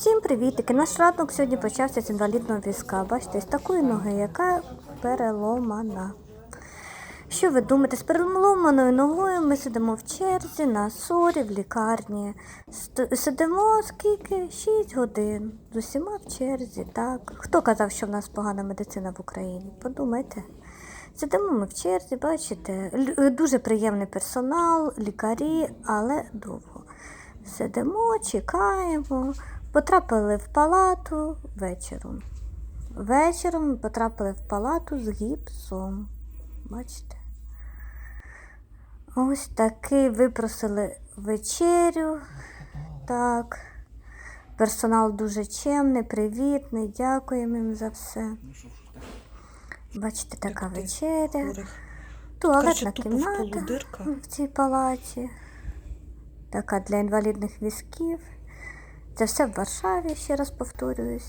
Всім привітики! Наш ранок сьогодні почався з інвалідного візка. Бачите, з такої ноги, яка переломана. Що ви думаєте, з переломаною ногою ми сидимо в черзі на сорі в лікарні. Сидимо скільки? 6 годин. З усіма в черзі, так. Хто казав, що в нас погана медицина в Україні? Подумайте. Сидимо ми в черзі, бачите, дуже приємний персонал, лікарі, але довго. Сидимо, чекаємо. Потрапили в палату вечором. Вечором потрапили в палату з гіпсом. Бачите? Ось такий випросили вечерю. Так. Персонал дуже чемний, привітний, дякуємо їм за все. Бачите, така вечеря. Туалетна кімната в цій палаті. Така для інвалідних візків. Це все в Варшаві, ще раз повторююсь.